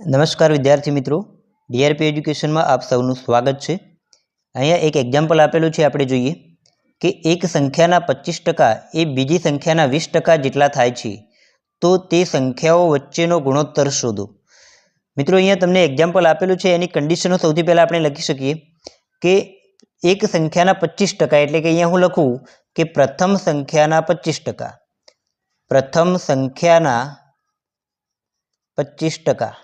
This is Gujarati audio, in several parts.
નમસ્કાર વિદ્યાર્થી મિત્રો. ડીઆરપી એજ્યુકેશનમાં આપ સૌનું સ્વાગત છે. અહીંયા એક એક્ઝામ્પલ આપેલું છે આપણે જોઈએ કે એક સંખ્યાના પચીસ ટકા એ બીજી સંખ્યાના વીસ ટકા જેટલા થાય છે. તો તે સંખ્યાઓ વચ્ચેનો ગુણોત્તર શોધો. મિત્રો અહીંયા તમને એક્ઝામ્પલ આપેલું છે. એની કન્ડિશનો સૌથી પહેલાં આપણે લખી શકીએ કે એક સંખ્યાના પચીસ ટકા એટલે કે અહીંયા હું લખું કે પ્રથમ સંખ્યાના પચીસ ટકા. પ્રથમ સંખ્યાના પચીસ ટકા.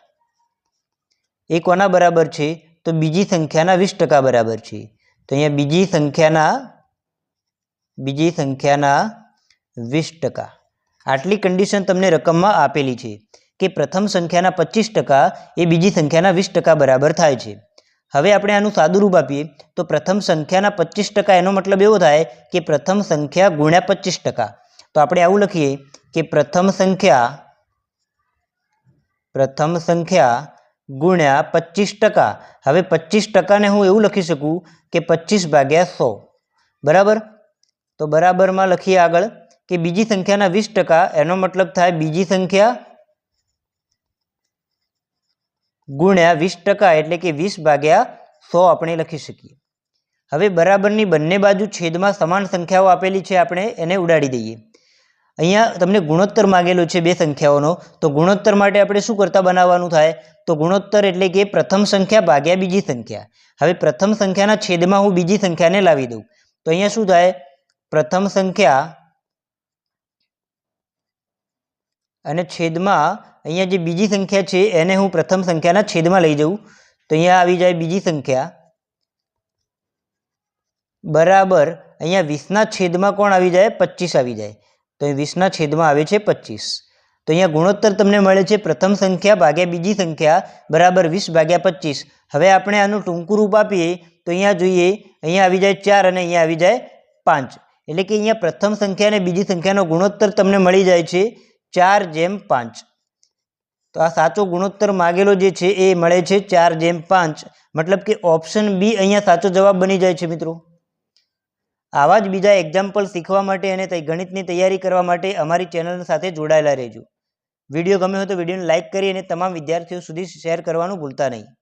એ કોના બરાબર છે? તો બીજી સંખ્યાના વીસ ટકા બરાબર છે. તો અહીંયા બીજી સંખ્યાના બીજી સંખ્યાના વીસ ટકા. આટલી કન્ડિશન તમને રકમમાં આપેલી છે કે પ્રથમ સંખ્યાના પચીસ ટકા એ બીજી સંખ્યાના વીસ ટકા બરાબર થાય છે. હવે આપણે આનું સાદુરૂપ આપીએ. તો પ્રથમ સંખ્યાના પચીસ ટકા એનો મતલબ એવો થાય કે પ્રથમ સંખ્યા ગુણ્યા પચીસ ટકા. તો આપણે આવું લખીએ કે પ્રથમ સંખ્યા પ્રથમ સંખ્યા ગુણ્યા પચીસ ટકા. હવે પચીસ ટકાને હું એવું લખી શકું કે પચીસ ભાગ્યા સો. બરાબર? તો બરાબરમાં લખીએ આગળ કે બીજી સંખ્યાના વીસ ટકા, એનો મતલબ થાય બીજી સંખ્યા ગુણ્યા વીસ ટકા, એટલે કે વીસ ભાગ્યા સો આપણે લખી શકીએ. હવે બરાબરની બંને બાજુ છેદમાં સમાન સંખ્યાઓ આપેલી છે આપણે, એને ઉડાડી દઈએ. અહીંયા તમને ગુણોત્તર માગેલો છે બે સંખ્યાઓનો. તો ગુણોત્તર માટે આપણે શું કરતા બનાવવાનું થાય? તો ગુણોત્તર એટલે કે પ્રથમ સંખ્યા ભાગ્યા બીજી સંખ્યા. હવે પ્રથમ સંખ્યાના છેદમાં હું બીજી સંખ્યાને લાવી દઉં. તો અહીંયા શું થાય? પ્રથમ સંખ્યા અને છેદમાં અહીંયા જે બીજી સંખ્યા છે એને હું પ્રથમ સંખ્યાના છેદમાં લઈ જાઉં. તો અહીંયા આવી જાય બીજી સંખ્યા. બરાબર. અહીંયા વીસના છેદમાં કોણ આવી જાય? પચીસ આવી જાય. તો એ વીસના છેદમાં આવે છે પચીસ. તો અહીંયા ગુણોત્તર તમને મળે છે પ્રથમ સંખ્યા ભાગ્યા બીજી સંખ્યા બરાબર વીસ ભાગ્યા પચીસ. હવે આપણે આનું ટૂંકું રૂપ આપીએ તો અહીંયા જોઈએ, અહીંયા આવી જાય ચાર અને અહીંયા આવી જાય પાંચ. એટલે કે અહીંયા પ્રથમ સંખ્યા અને બીજી સંખ્યાનો ગુણોત્તર તમને મળી જાય છે ચાર જેમ પાંચ. તો આ સાચો ગુણોત્તર માગેલો જે છે એ મળે છે ચાર જેમ પાંચ. મતલબ કે ઓપ્શન બી અહીંયા સાચો જવાબ બની જાય છે મિત્રો. આવા જ બીજા એક્ઝામ્પલ શીખવા માટે અને ગણિતની તૈયારી કરવા માટે અમારી ચેનલ સાથે જોડાયેલા રહેજો. વીડિયો ગમ્યો હોય તો વિડીયોને લાઇક કરી અને તમામ વિદ્યાર્થીઓ સુધી શેર કરવાનું ભૂલતા નહીં.